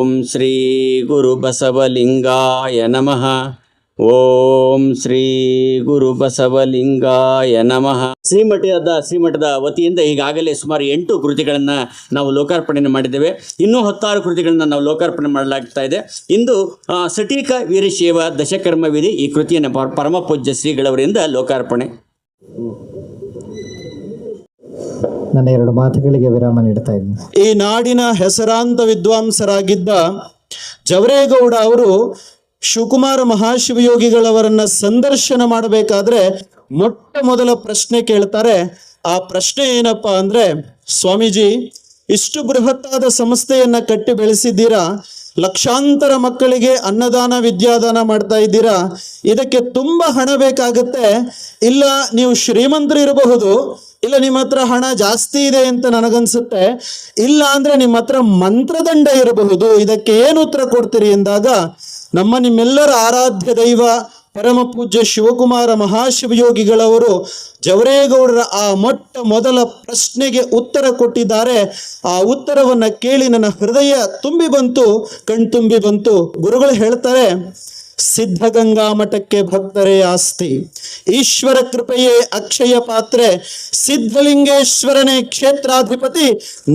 ಓಂ ಶ್ರೀ ಗುರು ಬಸವಲಿಂಗಾಯ ನಮಃ ಓಂ ಶ್ರೀ ಗುರು ಬಸವಲಿಂಗಾಯ ನಮಃ ಶ್ರೀಮಠದ ಶ್ರೀಮಠದ ವತಿಯಿಂದ ಈಗಾಗಲೇ ಸುಮಾರು ಎಂಟು ಕೃತಿಗಳನ್ನು ನಾವು ಲೋಕಾರ್ಪಣೆ ಮಾಡಿದ್ದೇವೆ. ಇನ್ನೂ ಹತ್ತಾರು ಕೃತಿಗಳನ್ನು ನಾವು ಲೋಕಾರ್ಪಣೆ ಮಾಡಲಾಗ್ತಾ ಇದೆ. ಇಂದು ಸಟೀಕ ವೀರಶೈವ ದಶಕರ್ಮ ವಿಧಿ ಈ ಕೃತಿಯನ್ನು ಪರಮಪೂಜ್ಯ ಪರಮ ಪೂಜ್ಯ ಶ್ರೀಗಳವರಿಂದ ಲೋಕಾರ್ಪಣೆ. ನನ್ನ ಎರಡು ಮಾತುಗಳಿಗೆ ವಿರಾಮ ನೀಡ್ತಾ ಇದ್ದೀನಿ. ಈ ನಾಡಿನ ಹೆಸರಾಂತ ವಿದ್ವಾಂಸರಾಗಿದ್ದ ಜವರೇಗೌಡ ಅವರು ಶಿವಕುಮಾರ ಮಹಾಶಿವಯೋಗಿಗಳವರನ್ನ ಸಂದರ್ಶನ ಮಾಡಬೇಕಾದ್ರೆ ಮೊಟ್ಟ ಮೊದಲ ಪ್ರಶ್ನೆ ಕೇಳ್ತಾರೆ. ಆ ಪ್ರಶ್ನೆ ಏನಪ್ಪಾ ಅಂದ್ರೆ, ಸ್ವಾಮೀಜಿ, ಇಷ್ಟು ಬೃಹತ್ತಾದ ಸಂಸ್ಥೆಯನ್ನ ಕಟ್ಟಿ ಬೆಳೆಸಿದ್ದೀರಾ? ಲಕ್ಷಾಂತರ ಮಕ್ಕಳಿಗೆ ಅನ್ನದಾನ, ವಿದ್ಯಾದಾನ ಮಾಡ್ತಾ ಇದ್ದೀರಾ? ಇದಕ್ಕೆ ತುಂಬಾ ಹಣ ಬೇಕಾಗುತ್ತೆ. ಇಲ್ಲ, ನೀವು ಶ್ರೀಮಂತರು ಇರಬಹುದು. ಇಲ್ಲ, ನಿಮ್ಮ ಹತ್ರ ಹಣ ಜಾಸ್ತಿ ಇದೆ ಅಂತ ನನಗನ್ಸುತ್ತೆ. ಇಲ್ಲ ಅಂದ್ರೆ ನಿಮ್ಮ ಹತ್ರ ಮಂತ್ರದಂಡ ಇರಬಹುದು. ಇದಕ್ಕೆ ಏನು ಉತ್ತರ ಕೊಡ್ತೀರಿ ಎಂದಾಗ, ನಮ್ಮ ನಿಮ್ಮೆಲ್ಲರ ಆರಾಧ್ಯ ದೈವ, ಪರಮ ಪೂಜ್ಯ ಶಿವಕುಮಾರ ಮಹಾಶಿವಯೋಗಿಗಳವರು ಜವರೇಗೌಡರ ಆ ಮೊಟ್ಟ ಮೊದಲ ಪ್ರಶ್ನೆಗೆ ಉತ್ತರ ಕೊಟ್ಟಿದ್ದಾರೆ. ಆ ಉತ್ತರವನ್ನ ಕೇಳಿ ನನ್ನ ಹೃದಯ ತುಂಬಿ ಬಂತು ಕಣ್ತುಂಬಿ ಬಂತು. ಗುರುಗಳು ಹೇಳ್ತಾರೆ ಸಿದ್ಧಗಂಗಾ ಮಠಕ್ಕೆ ಭಕ್ತರೇ ಆಸ್ತಿ. ಈಶ್ವರ ಕೃಪೆಯೇ ಅಕ್ಷಯ ಪಾತ್ರೆ. ಸಿದ್ಧಲಿಂಗೇಶ್ವರನೇ ಕ್ಷೇತ್ರಾಧಿಪತಿ.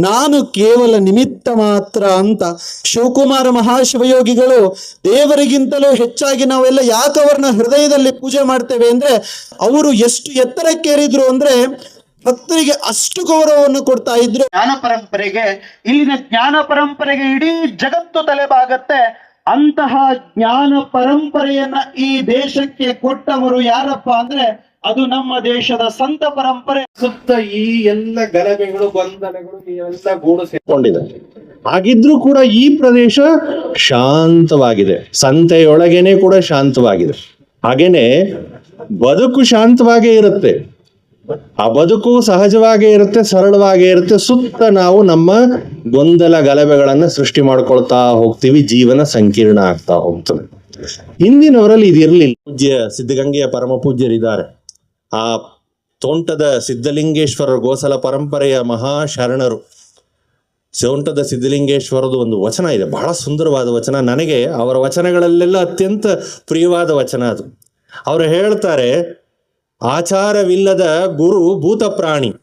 ನಾನು ಕೇವಲ ನಿಮಿತ್ತ ಮಾತ್ರ ಅಂತ ಶಿವಕುಮಾರ ಮಹಾಶಿವಯೋಗಿಗಳು ದೇವರಿಗಿಂತಲೂ ಹೆಚ್ಚಾಗಿ ನಾವೆಲ್ಲ ಯಾಕೆ ಅವ್ರನ್ನ ಹೃದಯದಲ್ಲಿ ಪೂಜೆ ಮಾಡ್ತೇವೆ ಅಂದ್ರೆ ಅವರು ಎಷ್ಟು ಎತ್ತರಕ್ಕೇರಿದ್ರು ಅಂದ್ರೆ ಭಕ್ತರಿಗೆ ಅಷ್ಟು ಗೌರವವನ್ನು ಕೊಡ್ತಾ ಇದ್ರು. ಜ್ಞಾನ ಪರಂಪರೆಗೆ ಇಲ್ಲಿನ ಜ್ಞಾನ ಪರಂಪರೆಗೆ ಇಡೀ ಜಗತ್ತು ತಲೆಬಾಗತ್ತೆ. ಅಂತಹ ಜ್ಞಾನ ಪರಂಪರೆಯನ್ನ ಈ ದೇಶಕ್ಕೆ ಕೊಟ್ಟವರು ಯಾರಪ್ಪ ಅಂದ್ರೆ ಅದು ನಮ್ಮ ದೇಶದ ಸಂತ ಪರಂಪರೆ. ಸುತ್ತ ಈ ಎಲ್ಲ ಗಲಭೆಗಳು ಗೊಂದಲಗಳು ಈ ಎಲ್ಲ ಗೂಡು ಸೇರ್ಕೊಂಡಿದೆ ಹಾಗಿದ್ರೂ ಕೂಡ ಈ ಪ್ರದೇಶ ಶಾಂತವಾಗಿದೆ. ಸಂತೆಯೊಳಗೇನೆ ಕೂಡ ಶಾಂತವಾಗಿದೆ. ಹಾಗೇನೆ ಬದುಕು ಶಾಂತವಾಗೇ ಇರುತ್ತೆ. ಆ ಬದುಕು ಸಹಜವಾಗೇ ಇರುತ್ತೆ, ಸರಳವಾಗೇ ಇರುತ್ತೆ. ಸುತ್ತ ನಾವು ನಮ್ಮ ಗೊಂದಲ ಗಲಭೆಗಳನ್ನ ಸೃಷ್ಟಿ ಮಾಡ್ಕೊಳ್ತಾ ಹೋಗ್ತೀವಿ, ಜೀವನ ಸಂಕೀರ್ಣ ಆಗ್ತಾ ಹೋಗ್ತದೆ. ಹಿಂದಿನವರಲ್ಲಿ ಇದಿರಲಿಲ್ಲ ಪೂಜ್ಯ ಸಿದ್ಧಗಂಗೆಯ ಪರಮ ಪೂಜ್ಯರಿದ್ದಾರೆ. ಆ ತೋಂಟದ ಸಿದ್ಧಲಿಂಗೇಶ್ವರ ಗೋಸಲ ಪರಂಪರೆಯ ಮಹಾ ಶರಣರು. ಸೋಂಟದ ಒಂದು ವಚನ ಇದೆ, ಬಹಳ ಸುಂದರವಾದ ವಚನ. ನನಗೆ ಅವರ ವಚನಗಳಲ್ಲೆಲ್ಲ ಅತ್ಯಂತ ಪ್ರಿಯವಾದ ವಚನ ಅದು. ಅವರು ಹೇಳ್ತಾರೆ ಆಚಾರವಿಲ್ಲದ ಗುರು ಭೂತ ಪ್ರಾಣಿ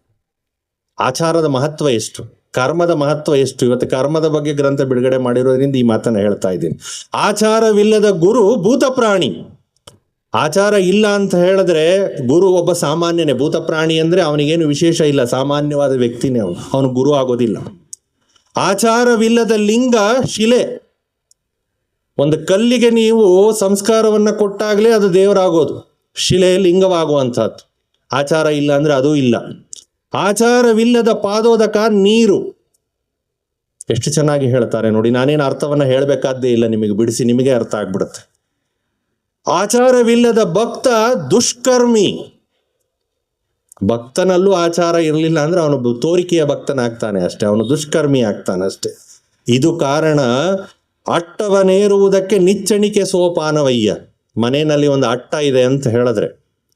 ಆಚಾರದ ಮಹತ್ವ ಎಷ್ಟು? ಕರ್ಮದ ಮಹತ್ವ ಎಷ್ಟು? ಇವತ್ತು ಕರ್ಮದ ಬಗ್ಗೆ ಗ್ರಂಥ ಬಿಡುಗಡೆ ಮಾಡಿರೋದ್ರಿಂದ ಈ ಮಾತನ್ನ ಹೇಳ್ತಾ ಇದ್ದೀನಿ. ಆಚಾರವಿಲ್ಲದ ಗುರು ಭೂತ ಪ್ರಾಣಿ ಆಚಾರ ಇಲ್ಲ ಅಂತ ಹೇಳಿದ್ರೆ ಗುರು ಒಬ್ಬ ಸಾಮಾನ್ಯನೇ. ಭೂತ ಪ್ರಾಣಿ ಅಂದ್ರೆ ಅವನಿಗೇನು ವಿಶೇಷ ಇಲ್ಲ. ಸಾಮಾನ್ಯವಾದ ವ್ಯಕ್ತಿನೇ ಅವನು. ಅವನು ಗುರು ಆಗೋದಿಲ್ಲ. ಆಚಾರವಿಲ್ಲದ ಲಿಂಗ ಶಿಲೆ. ಒಂದು ಕಲ್ಲಿಗೆ ನೀವು ಸಂಸ್ಕಾರವನ್ನ ಕೊಟ್ಟಾಗಲೇ ಅದು ದೇವರಾಗೋದು. ಶಿಲೆ ಲಿಂಗವಾಗುವಂಥದ್ದು ಆಚಾರ ಇಲ್ಲ ಅಂದ್ರೆ ಅದೂ ಇಲ್ಲ. ಆಚಾರವಿಲ್ಲದ ಪಾದೋದಕ ನೀರು. ಎಷ್ಟು ಚೆನ್ನಾಗಿ ಹೇಳ್ತಾರೆ ನೋಡಿ, ನಾನೇನು ಅರ್ಥವನ್ನ ಹೇಳಬೇಕಾದ್ದೇ ಇಲ್ಲ ನಿಮಗೆ, ಬಿಡಿಸಿ ನಿಮಗೆ ಅರ್ಥ ಆಗ್ಬಿಡುತ್ತೆ. ಆಚಾರವಿಲ್ಲದ ಭಕ್ತ ದುಷ್ಕರ್ಮಿ. ಭಕ್ತನಲ್ಲೂ ಆಚಾರ ಇರಲಿಲ್ಲ ಅಂದ್ರೆ ಅವನು ತೋರಿಕೆಯ ಭಕ್ತನಾಗ್ತಾನೆ ಅಷ್ಟೇ, ಅವನು ದುಷ್ಕರ್ಮಿ ಆಗ್ತಾನೆ ಅಷ್ಟೇ. ಇದು ಕಾರಣ ಅಟ್ಟವನೇರುವುದಕ್ಕೆ ನಿಚ್ಚಣಿಕೆ ಸೋಪಾನವಯ್ಯ. ಮನೆಯಲ್ಲಿ ಒಂದು ಅಟ್ಟ ಇದೆ ಅಂತ ಹೇಳಿದ್ರೆ,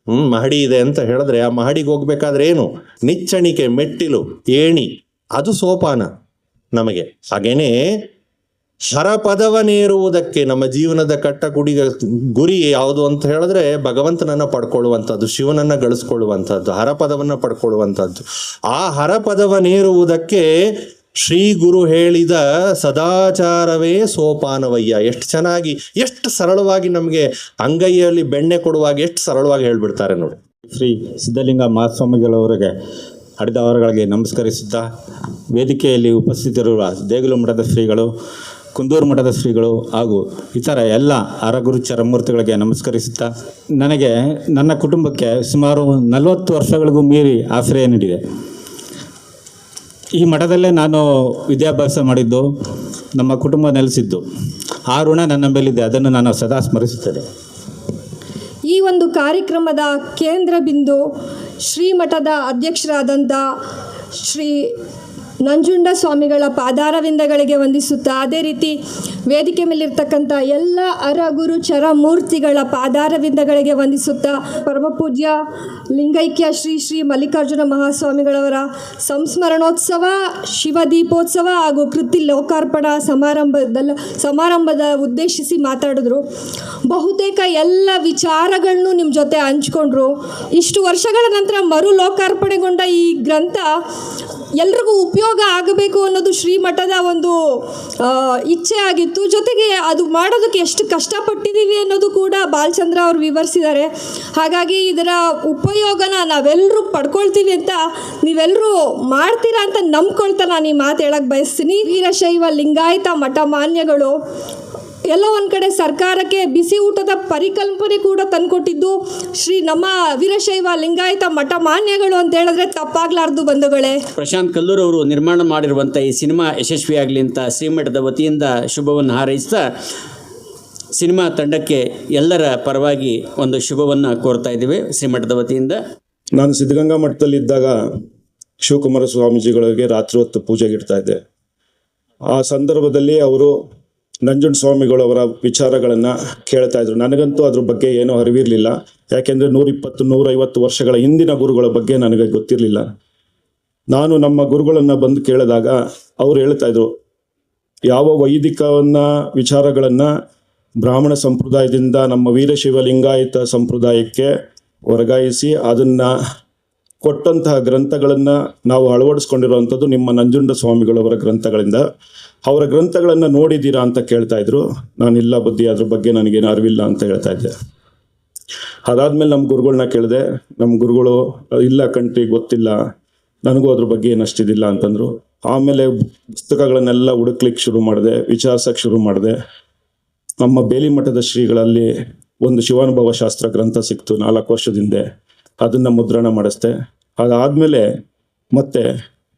ಹ್ಮ್, ಮಹಡಿ ಇದೆ ಅಂತ ಹೇಳಿದ್ರೆ ಆ ಮಹಡಿಗೆ ಹೋಗ್ಬೇಕಾದ್ರೆ ಏನು? ನಿಚ್ಚಣಿಕೆ, ಮೆಟ್ಟಿಲು, ಏಣಿ, ಅದು ಸೋಪಾನ ನಮಗೆ. ಹಾಗೇನೆ ಶರಪದವನೇರುವುದಕ್ಕೆ ನಮ್ಮ ಜೀವನದ ಕಟ್ಟ ಗುಡಿಗ ಗುರಿ ಯಾವುದು ಅಂತ ಹೇಳಿದ್ರೆ ಭಗವಂತನನ್ನ ಪಡ್ಕೊಳ್ಳುವಂಥದ್ದು, ಶಿವನನ್ನ ಗಳಿಸ್ಕೊಳ್ಳುವಂಥದ್ದು ಹರಪದವನ್ನ ಪಡ್ಕೊಳ್ಳುವಂಥದ್ದು. ಆ ಹರಪದವನೇರುವುದಕ್ಕೆ ಶ್ರೀ ಗುರು ಹೇಳಿದ ಸದಾಚಾರವೇ ಸೋಪಾನವಯ್ಯ. ಎಷ್ಟು ಚೆನ್ನಾಗಿ, ಎಷ್ಟು ಸರಳವಾಗಿ ನಮಗೆ ಅಂಗೈಯಲ್ಲಿ ಬೆಣ್ಣೆ ಕೊಡುವಾಗ ಎಷ್ಟು ಸರಳವಾಗಿ ಹೇಳ್ಬಿಡ್ತಾರೆ ನೋಡಿ. ಶ್ರೀ ಸಿದ್ಧಲಿಂಗ ಮಹಾಸ್ವಾಮಿಗಳವರಿಗೆ ಅಡಿದವರುಗಳಿಗೆ ನಮಸ್ಕರಿಸುತ್ತಾ ವೇದಿಕೆಯಲ್ಲಿ ಉಪಸ್ಥಿತಿರುವ ದೇಗುಲು ಮಠದ ಶ್ರೀಗಳು, ಕುಂದೂರು ಮಠದ ಶ್ರೀಗಳು ಹಾಗೂ ಇತರ ಎಲ್ಲ ಅರಗುರು ಚರಮೂರ್ತಿಗಳಿಗೆ ನಮಸ್ಕರಿಸುತ್ತಾ ನನಗೆ, ನನ್ನ ಕುಟುಂಬಕ್ಕೆ ಸುಮಾರು ನಲವತ್ತು ವರ್ಷಗಳಿಗೂ ಮೀರಿ ಆಶ್ರಯ ನೀಡಿದೆ. ಈ ಮಠದಲ್ಲೇ ನಾನು ವಿದ್ಯಾಭ್ಯಾಸ ಮಾಡಿದ್ದು, ನಮ್ಮ ಕುಟುಂಬ ನೆಲೆಸಿದ್ದು. ಆ ಋಣ ನನ್ನ ಮೇಲಿದೆ, ಅದನ್ನು ನಾನು ಸದಾ ಸ್ಮರಿಸುತ್ತೇನೆ. ಈ ಒಂದು ಕಾರ್ಯಕ್ರಮದ ಕೇಂದ್ರ ಬಿಂದು ಶ್ರೀಮಠದ ಅಧ್ಯಕ್ಷರಾದಂಥ ಶ್ರೀ ನಂಜುಂಡ ಸ್ವಾಮಿಗಳ ಪಾದಾರವಿಂದಗಳಿಗೆ ವಂದಿಸುತ್ತಾ, ಅದೇ ರೀತಿ ವೇದಿಕೆ ಮೇಲಿರ್ತಕ್ಕಂಥ ಎಲ್ಲ ಅರಗುರು ಚರ ಮೂರ್ತಿಗಳ ಪಾದಾರವಿಂದಗಳಿಗೆ ವಂದಿಸುತ್ತಾ, ಪರಮಪೂಜ್ಯ ಲಿಂಗೈಕ್ಯ ಶ್ರೀ ಶ್ರೀ ಮಲ್ಲಿಕಾರ್ಜುನ ಮಹಾಸ್ವಾಮಿಗಳವರ ಸಂಸ್ಮರಣೋತ್ಸವ ಶಿವ ದೀಪೋತ್ಸವ ಹಾಗೂ ಕೃತಿ ಲೋಕಾರ್ಪಣ ಸಮಾರಂಭದಲ್ಲ, ಸಮಾರಂಭದ ಉದ್ದೇಶಿಸಿ ಮಾತಾಡಿದ್ರು. ಬಹುತೇಕ ಎಲ್ಲ ವಿಚಾರಗಳನ್ನು ನಿಮ್ಮ ಜೊತೆ ಹಂಚ್ಕೊಂಡ್ರು. ಇಷ್ಟು ವರ್ಷಗಳ ನಂತರ ಮರು ಲೋಕಾರ್ಪಣೆಗೊಂಡ ಈ ಗ್ರಂಥ ಎಲ್ರಿಗೂ ಉಪಯೋಗ ಆಗಬೇಕು ಅನ್ನೋದು ಶ್ರೀಮಠದ ಒಂದು ಇಚ್ಛೆ ಆಗಿತ್ತು. ಜೊತೆಗೆ ಅದು ಮಾಡೋದಕ್ಕೆ ಎಷ್ಟು ಕಷ್ಟಪಟ್ಟಿದ್ದೀವಿ ಅನ್ನೋದು ಕೂಡ ಬಾಲಚಂದ್ರ ಅವರು ವಿವರಿಸಿದ್ದಾರೆ. ಹಾಗಾಗಿ ಇದರ ಉಪಯೋಗನ ನಾವೆಲ್ಲರೂ ಪಡ್ಕೊಳ್ತೀವಿ ಅಂತ ನೀವೆಲ್ಲರೂ ಮಾಡ್ತೀರಾ ಅಂತ ನಂಬ್ಕೊಳ್ತಾ ನಾನು ಈ ಮಾತು ಹೇಳಕ್ಕೆ ಬಯಸ್ತೀನಿ. ವೀರಶೈವ ಲಿಂಗಾಯತ ಮಠ ಮಾನ್ಯಗಳು ಎಲ್ಲೋ ಒಂದು ಕಡೆ ಸರ್ಕಾರಕ್ಕೆ ಬಿಸಿ ಊಟದ ಪರಿಕಲ್ಪನೆ ಕೂಡ ತಂದುಕೊಟ್ಟಿದ್ದು ಶ್ರೀ ನಮ್ಮ ವೀರಶೈವ ಲಿಂಗಾಯತ ಮಠ ಮಾನ್ಯಗಳು ಅಂತ ಹೇಳಿದ್ರೆ ತಪ್ಪಾಗ್ಲಾರ್ದು ಬಂಧುಗಳೇ. ಪ್ರಶಾಂತ್ ಕಲ್ಲೂರ್ ಅವರು ನಿರ್ಮಾಣ ಮಾಡಿರುವಂಥ ಈ ಸಿನಿಮಾ ಯಶಸ್ವಿಯಾಗಲಿ ಅಂತ ಶ್ರೀಮಠದ ವತಿಯಿಂದ ಶುಭವನ್ನು ಹಾರೈಸ್ತಾ ಸಿನಿಮಾ ತಂಡಕ್ಕೆ ಎಲ್ಲರ ಪರವಾಗಿ ಒಂದು ಶುಭವನ್ನು ಕೋರ್ತಾ ಇದ್ದೀವಿ ಶ್ರೀಮಠದ ವತಿಯಿಂದ. ನಾನು ಸಿದ್ಧಗಂಗಾ ಮಠದಲ್ಲಿದ್ದಾಗ ಶಿವಕುಮಾರ ಸ್ವಾಮೀಜಿಗಳಿಗೆ ರಾತ್ರಿ ಹೊತ್ತು ಪೂಜೆಗೆ ಇಡ್ತಾ ಇದ್ದೆ. ಆ ಸಂದರ್ಭದಲ್ಲಿ ಅವರು ನಂಜುಂಡ ಸ್ವಾಮಿಗಳವರ ವಿಚಾರಗಳನ್ನು ಕೇಳ್ತಾ ಇದ್ರು. ನನಗಂತೂ ಅದ್ರ ಬಗ್ಗೆ ಏನೂ ಅರಿವಿರಲಿಲ್ಲ. ಯಾಕೆಂದರೆ ನೂರಿಪ್ಪತ್ತು, ನೂರೈವತ್ತು ವರ್ಷಗಳ ಹಿಂದಿನ ಗುರುಗಳ ಬಗ್ಗೆ ನನಗೆ ಗೊತ್ತಿರಲಿಲ್ಲ. ನಾನು ನಮ್ಮ ಗುರುಗಳನ್ನು ಬಂದು ಕೇಳಿದಾಗ ಅವ್ರು ಹೇಳ್ತಾ ಇದ್ರು, ಯಾವ ವೈದಿಕವನ್ನ ವಿಚಾರಗಳನ್ನು ಬ್ರಾಹ್ಮಣ ಸಂಪ್ರದಾಯದಿಂದ ನಮ್ಮ ವೀರಶೈವ ಲಿಂಗಾಯತ ಸಂಪ್ರದಾಯಕ್ಕೆ ವರ್ಗಾಯಿಸಿ ಅದನ್ನು ಕೊಟ್ಟಂತಹ ಗ್ರಂಥಗಳನ್ನು ನಾವು ಅಳವಡಿಸ್ಕೊಂಡಿರುವಂಥದ್ದು ನಿಮ್ಮ ನಂಜುಂಡ ಸ್ವಾಮಿಗಳವರ ಗ್ರಂಥಗಳಿಂದ. ಅವರ ಗ್ರಂಥಗಳನ್ನು ನೋಡಿದ್ದೀರಾ ಅಂತ ಕೇಳ್ತಾ ಇದ್ರು. ನಾನಿಲ್ಲ ಬುದ್ಧಿ, ಅದ್ರ ಬಗ್ಗೆ ನನಗೇನು ಅರಿವಿಲ್ಲ ಅಂತ ಹೇಳ್ತಾ ಇದ್ದೆ. ಅದಾದ್ಮೇಲೆ ನಮ್ಮ ಗುರುಗಳನ್ನ ಕೇಳಿದೆ, ನಮ್ಮ ಗುರುಗಳು, ಇಲ್ಲ ಕಂಟ್ರಿ ಗೊತ್ತಿಲ್ಲ, ನನಗೂ ಅದ್ರ ಬಗ್ಗೆ ಏನು ಅಷ್ಟಿದಿಲ್ಲ ಅಂತಂದರು. ಆಮೇಲೆ ಪುಸ್ತಕಗಳನ್ನೆಲ್ಲ ಹುಡುಕ್ಲಿಕ್ಕೆ ಶುರು ಮಾಡಿದೆ, ವಿಚಾರಿಸಕ್ಕೆ ಶುರು ಮಾಡಿದೆ. ನಮ್ಮ ಬೇಲಿ ಮಠದ ಶ್ರೀಗಳಲ್ಲಿ ಒಂದು ಶಿವಾನುಭವ ಶಾಸ್ತ್ರ ಗ್ರಂಥ ಸಿಕ್ತು ನಾಲ್ಕು ವರ್ಷದಿಂದ ಅದನ್ನು ಮುದ್ರಣ ಮಾಡಿಸ್ದೆ. ಅದಾದಮೇಲೆ ಮತ್ತೆ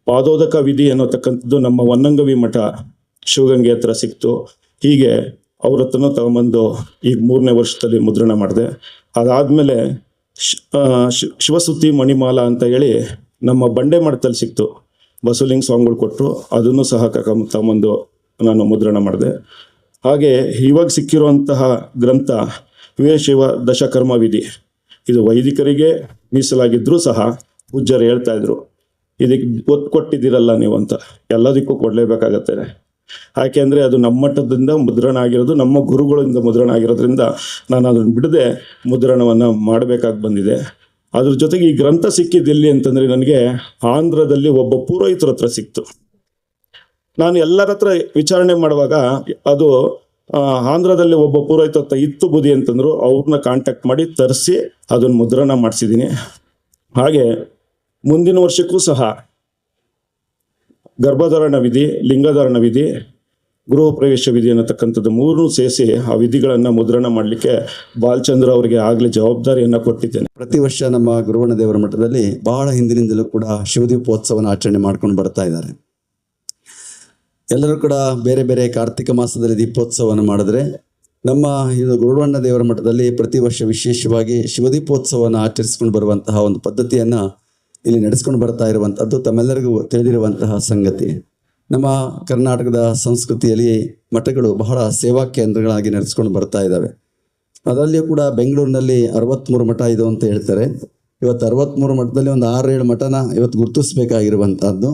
ಪಾದೋದಕ ವಿಧಿ ಅನ್ನೋತಕ್ಕಂಥದ್ದು ನಮ್ಮ ವನ್ನಂಗವಿ ಮಠ ಶಿವಗಂಗೆ ಹತ್ರ ಸಿಕ್ತು. ಹೀಗೆ ಅವ್ರ ಹತ್ರನೂ ತಗೊಂಬಂದು ಈಗ ಮೂರನೇ ವರ್ಷದಲ್ಲಿ ಮುದ್ರಣ ಮಾಡಿದೆ. ಅದಾದಮೇಲೆ ಶಿವಸುತ್ತಿ ಮಣಿಮಾಲ ಅಂತ ಹೇಳಿ ನಮ್ಮ ಬಂಡೆ ಮಠದಲ್ಲಿ ಸಿಕ್ತು. ಬಸುಲಿಂಗ್ ಸ್ವಾಮಿಗಳು ಕೊಟ್ಟರು ಅದನ್ನು ಸಹ ಕರ್ಕೊಂಡ್ ತಗೊಂಬಂದು ನಾನು ಮುದ್ರಣ ಮಾಡಿದೆ. ಹಾಗೆ ಇವಾಗ ಸಿಕ್ಕಿರುವಂತಹ ಗ್ರಂಥ ವೀರಶಿವ ದಶಕರ್ಮ ವಿಧಿ. ಇದು ವೈದಿಕರಿಗೆ ಮೀಸಲಾಗಿದ್ದರೂ ಸಹ ಪೂಜ್ಯರು ಹೇಳ್ತಾ ಇದ್ರು, ಇದಕ್ಕೆ ಒತ್ತು ಕೊಟ್ಟಿದ್ದೀರಲ್ಲ ನೀವು ಅಂತ. ಎಲ್ಲದಕ್ಕೂ ಕೊಡಲೇಬೇಕಾಗತ್ತೆ ಯಾಕೆಂದರೆ ಅದು ನಮ್ಮ ಮಟ್ಟದಿಂದ ಮುದ್ರಣ ಆಗಿರೋದು ನಮ್ಮ ಗುರುಗಳಿಂದ ಮುದ್ರಣ ಆಗಿರೋದ್ರಿಂದ ನಾನು ಅದನ್ನು ಬಿಡದೆ ಮುದ್ರಣವನ್ನು ಮಾಡಬೇಕಾಗಿ ಬಂದಿದೆ. ಅದ್ರ ಜೊತೆಗೆ ಈ ಗ್ರಂಥ ಸಿಕ್ಕಿದ್ದೆಲ್ಲಿ ಅಂತಂದರೆ ನನಗೆ ಆಂಧ್ರದಲ್ಲಿ ಒಬ್ಬ ಪುರೋಹಿತರ ಹತ್ರ ಸಿಕ್ತು. ನಾನು ಎಲ್ಲರ ಹತ್ರ ವಿಚಾರಣೆ ಮಾಡುವಾಗ ಅದು ಆಂಧ್ರದಲ್ಲಿ ಒಬ್ಬ ಪುರೋಹಿತ ಹತ್ರ ಇತ್ತು ಬುದಿ ಅಂತಂದ್ರು, ಅವ್ರನ್ನ ಕಾಂಟ್ಯಾಕ್ಟ್ ಮಾಡಿ ತರಿಸಿ ಅದನ್ನು ಮುದ್ರಣ ಮಾಡಿಸಿದ್ದೀನಿ. ಹಾಗೆ ಮುಂದಿನ ವರ್ಷಕ್ಕೂ ಸಹ ಗರ್ಭಧಾರಣ ವಿಧಿ ಲಿಂಗಧಾರಣ ವಿಧಿ ಗೃಹ ಪ್ರವೇಶ ವಿಧಿ ಅನ್ನತಕ್ಕಂಥದ್ದು ಮೂರನ್ನೂ ಸೇರಿಸಿ ಆ ವಿಧಿಗಳನ್ನು ಮುದ್ರಣ ಮಾಡಲಿಕ್ಕೆ ಬಾಲಚಂದ್ರ ಅವರಿಗೆ ಆಗಲೇ ಜವಾಬ್ದಾರಿಯನ್ನು ಕೊಟ್ಟಿದ್ದೇನೆ. ಪ್ರತಿ ವರ್ಷ ನಮ್ಮ ಗುರುವಣ ದೇವರ ಮಠದಲ್ಲಿ ಬಹಳ ಹಿಂದಿನಿಂದಲೂ ಕೂಡ ಶಿವದೀಪೋತ್ಸವನ ಆಚರಣೆ ಮಾಡ್ಕೊಂಡು ಬರ್ತಾ ಇದ್ದಾರೆ. ಎಲ್ಲರೂ ಕೂಡ ಬೇರೆ ಬೇರೆ ಕಾರ್ತಿಕ ಮಾಸದಲ್ಲಿ ದೀಪೋತ್ಸವವನ್ನು ಮಾಡಿದ್ರೆ ನಮ್ಮ ಇದು ಗುರುವಣ್ಣ ದೇವರ ಮಠದಲ್ಲಿ ಪ್ರತಿ ವರ್ಷ ವಿಶೇಷವಾಗಿ ಶಿವದೀಪೋತ್ಸವವನ್ನು ಆಚರಿಸ್ಕೊಂಡು ಬರುವಂತಹ ಒಂದು ಪದ್ಧತಿಯನ್ನು ಇಲ್ಲಿ ನಡೆಸ್ಕೊಂಡು ಬರ್ತಾ ಇರುವಂಥದ್ದು ತಮ್ಮೆಲ್ಲರಿಗೂ ತಿಳಿದಿರುವಂತಹ ಸಂಗತಿ. ನಮ್ಮ ಕರ್ನಾಟಕದ ಸಂಸ್ಕೃತಿಯಲ್ಲಿ ಮಠಗಳು ಬಹಳ ಸೇವಾ ಕೇಂದ್ರಗಳಾಗಿ ನಡೆಸ್ಕೊಂಡು ಬರ್ತಾ ಇದ್ದಾವೆ. ಅದರಲ್ಲಿಯೂ ಕೂಡ ಬೆಂಗಳೂರಿನಲ್ಲಿ ಅರವತ್ತ್ಮೂರು ಮಠ ಇದು ಅಂತ ಹೇಳ್ತಾರೆ. ಇವತ್ತು ಅರವತ್ತ್ಮೂರು ಮಠದಲ್ಲಿ ಒಂದು ಆರೇಳು ಮಠನ ಇವತ್ತು ಗುರುತಿಸಬೇಕಾಗಿರುವಂಥದ್ದು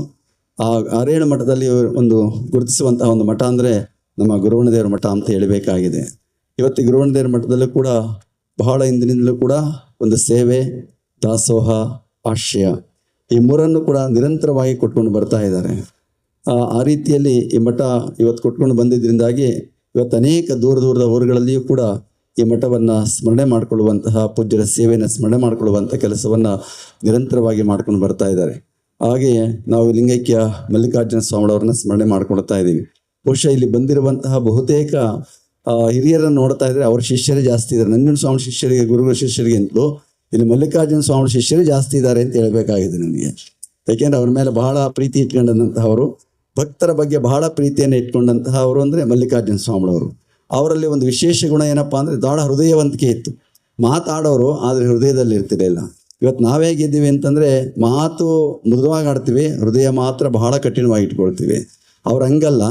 ಆ ಆರೇಳು ಮಠದಲ್ಲಿ ಒಂದು ಗುರುತಿಸುವಂತಹ ಒಂದು ಮಠ ಅಂದರೆ ನಮ್ಮ ಗುರುವಣ್ಣದೇವರ ಮಠ ಅಂತ ಹೇಳಬೇಕಾಗಿದೆ. ಇವತ್ತು ಗುರುವಣದೇವರ ಮಠದಲ್ಲೂ ಕೂಡ ಬಹಳ ಹಿಂದಿನಿಂದಲೂ ಕೂಡ ಒಂದು ಸೇವೆ, ದಾಸೋಹ ಆಶ್ರಯ ಈ ಮೂರನ್ನು ಕೂಡ ನಿರಂತರವಾಗಿ ಕೊಟ್ಕೊಂಡು ಬರ್ತಾ ಇದ್ದಾರೆ. ಆ ರೀತಿಯಲ್ಲಿ ಈ ಮಠ ಇವತ್ತು ಕೊಟ್ಕೊಂಡು ಬಂದಿದ್ದರಿಂದಾಗಿ ಇವತ್ತು ಅನೇಕ ದೂರ ದೂರದ ಊರುಗಳಲ್ಲಿಯೂ ಕೂಡ ಈ ಮಠವನ್ನು ಸ್ಮರಣೆ ಮಾಡಿಕೊಳ್ಳುವಂತಹ, ಪೂಜ್ಯರ ಸೇವೆಯನ್ನು ಸ್ಮರಣೆ ಮಾಡಿಕೊಳ್ಳುವಂಥ ಕೆಲಸವನ್ನು ನಿರಂತರವಾಗಿ ಮಾಡ್ಕೊಂಡು ಬರ್ತಾ ಇದ್ದಾರೆ. ಹಾಗೆಯೇ ನಾವು ಲಿಂಗೈಕ್ಯ ಮಲ್ಲಿಕಾರ್ಜುನ ಸ್ವಾಮಿಗಳವ್ರನ್ನ ಸ್ಮರಣೆ ಮಾಡ್ಕೊಳ್ತಾ ಇದ್ದೀವಿ. ಬಹುಶಃ ಇಲ್ಲಿ ಬಂದಿರುವಂತಹ ಬಹುತೇಕ ಹಿರಿಯರನ್ನು ನೋಡ್ತಾ ಇದ್ದರೆ ಅವರ ಶಿಷ್ಯರೇ ಜಾಸ್ತಿ ಇದ್ದಾರೆ. ನಂಜನ ಸ್ವಾಮಿ ಶಿಷ್ಯರಿಗೆ, ಗುರುಗಳ ಶಿಷ್ಯರಿಗಿಂತಲೂ ಇಲ್ಲಿ ಮಲ್ಲಿಕಾರ್ಜುನ ಸ್ವಾಮಿ ಶಿಷ್ಯರು ಜಾಸ್ತಿ ಇದ್ದಾರೆ ಅಂತ ಹೇಳಬೇಕಾಗಿದೆ ನನಗೆ ಯಾಕೆಂದರೆ ಅವ್ರ ಮೇಲೆ ಬಹಳ ಪ್ರೀತಿ ಇಟ್ಕೊಂಡಂತಹವರು, ಭಕ್ತರ ಬಗ್ಗೆ ಬಹಳ ಪ್ರೀತಿಯನ್ನು ಇಟ್ಕೊಂಡಂತಹ ಅವರು ಅಂದರೆ ಮಲ್ಲಿಕಾರ್ಜುನ ಸ್ವಾಮಿಗಳವರು. ಅವರಲ್ಲಿ ಒಂದು ವಿಶೇಷ ಗುಣ ಏನಪ್ಪ ಅಂದರೆ ಬಹಳ ಹೃದಯವಂತಿಕೆ ಇತ್ತು. ಮಾತಾಡೋರು ಆದರೆ ಹೃದಯದಲ್ಲಿ ಇರ್ತಿರಲಿಲ್ಲ ಇವತ್ತು ನಾವೇ ಹೇಗಿದ್ದೀವಿ ಅಂತಂದರೆ ಮಾತು ಮೃದುವಾಗಿ ಆಡ್ತೀವಿ, ಹೃದಯ ಮಾತ್ರ ಬಹಳ ಕಠಿಣವಾಗಿ ಇಟ್ಕೊಳ್ತೀವಿ. ಅವ್ರು ಹಂಗಲ್ಲ,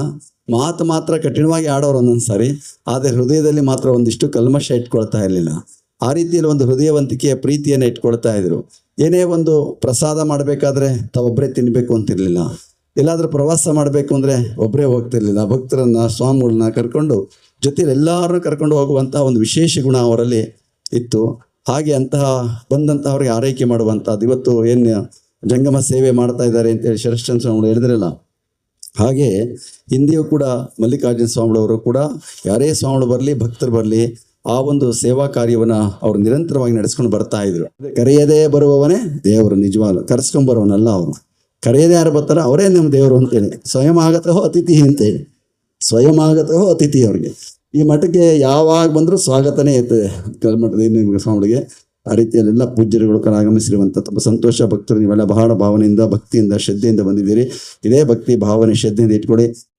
ಮಾತು ಮಾತ್ರ ಕಠಿಣವಾಗಿ ಆಡೋರು ಒಂದೊಂದು ಸಾರಿ ಆದರೆ ಹೃದಯದಲ್ಲಿ ಮಾತ್ರ ಒಂದಿಷ್ಟು ಕಲ್ಮಶ ಇಟ್ಕೊಳ್ತಾ ಇರಲಿಲ್ಲ. ಆ ರೀತಿಯಲ್ಲಿ ಒಂದು ಹೃದಯವಂತಿಕೆಯ ಪ್ರೀತಿಯನ್ನು ಇಟ್ಕೊಳ್ತಾ ಇದ್ರು. ಏನೇ ಒಂದು ಪ್ರಸಾದ ಮಾಡಬೇಕಾದ್ರೆ ತಾವೊಬ್ಬರೇ ತಿನ್ನಬೇಕು ಅಂತಿರಲಿಲ್ಲ. ಎಲ್ಲಾದರೂ ಪ್ರವಾಸ ಮಾಡಬೇಕು ಅಂದರೆ ಒಬ್ಬರೇ ಹೋಗ್ತಿರಲಿಲ್ಲ. ಭಕ್ತರನ್ನು ಸ್ವಾಮಿಗಳನ್ನ ಕರ್ಕೊಂಡು ಜೊತೆಯಲ್ಲಿ ಎಲ್ಲರನ್ನೂ ಕರ್ಕೊಂಡು ಹೋಗುವಂತಹ ಒಂದು ವಿಶೇಷ ಗುಣ ಅವರಲ್ಲಿ ಇತ್ತು. ಹಾಗೆ ಅಂತಹ ಬಂದಂತಹವ್ರಿಗೆ ಆರೈಕೆ ಮಾಡುವಂಥದ್ದು ಇವತ್ತು ಏನು ಜಂಗಮ ಸೇವೆ ಮಾಡ್ತಾ ಇದ್ದಾರೆ ಅಂತೇಳಿ ಶರಶ್ಚಂದ್ರ ಸ್ವಾಮಿಗಳು ಹೇಳಿದ್ರಲ್ಲ. ಹಾಗೆ ಹಿಂದಿಯೂ ಕೂಡ ಮಲ್ಲಿಕಾರ್ಜುನ ಸ್ವಾಮಿಗಳವರು ಕೂಡ ಯಾರೇ ಸ್ವಾಮಿಗಳು ಬರಲಿ, ಭಕ್ತರು ಬರಲಿ ಆ ಒಂದು ಸೇವಾ ಕಾರ್ಯವನ್ನು ಅವರು ನಿರಂತರವಾಗಿ ನಡೆಸ್ಕೊಂಡು ಬರ್ತಾ ಇದ್ರು. ಕರೆಯದೇ ಬರುವವನೇ ದೇವರು, ನಿಜವಾಗ್ಲು. ಕರೆಸ್ಕೊಂಡು ಬರೋನಲ್ಲ ಅವರು. ಕರೆಯದೇ ಯಾರು ಬರ್ತಾರ ಅವರೇ ನಮ್ಮ ದೇವರು ಅಂತೇಳಿ. ಸ್ವಯಂ ಆಗತೋ ಅತಿಥಿ ಅಂತೇಳಿ. ಸ್ವಯಂ ಆಗತೋ ಅತಿಥಿ ಅವ್ರಿಗೆ. ಈ ಮಠಕ್ಕೆ ಯಾವಾಗ ಬಂದರೂ ಸ್ವಾಗತನೇ ಇರ್ತದೆ. ಕಲ್ಮಠದ ಸ್ವಾಮಿಗೆ ಆ ರೀತಿಯಲ್ಲೆಲ್ಲ ಪೂಜ್ಯರುಗಳು ಆಗಮಿಸಿರುವಂಥ ತುಂಬ ಸಂತೋಷ, ಭಕ್ತರು, ನೀವೆಲ್ಲ ಬಹಳ ಭಾವನೆಯಿಂದ, ಭಕ್ತಿಯಿಂದ, ಶ್ರದ್ಧೆಯಿಂದ ಬಂದಿದ್ದೀರಿ. ಇದೇ ಭಕ್ತಿ, ಭಾವನೆ, ಶ್ರದ್ಧೆಯಿಂದ ಇಟ್ಕೊಳ್ಳಿ.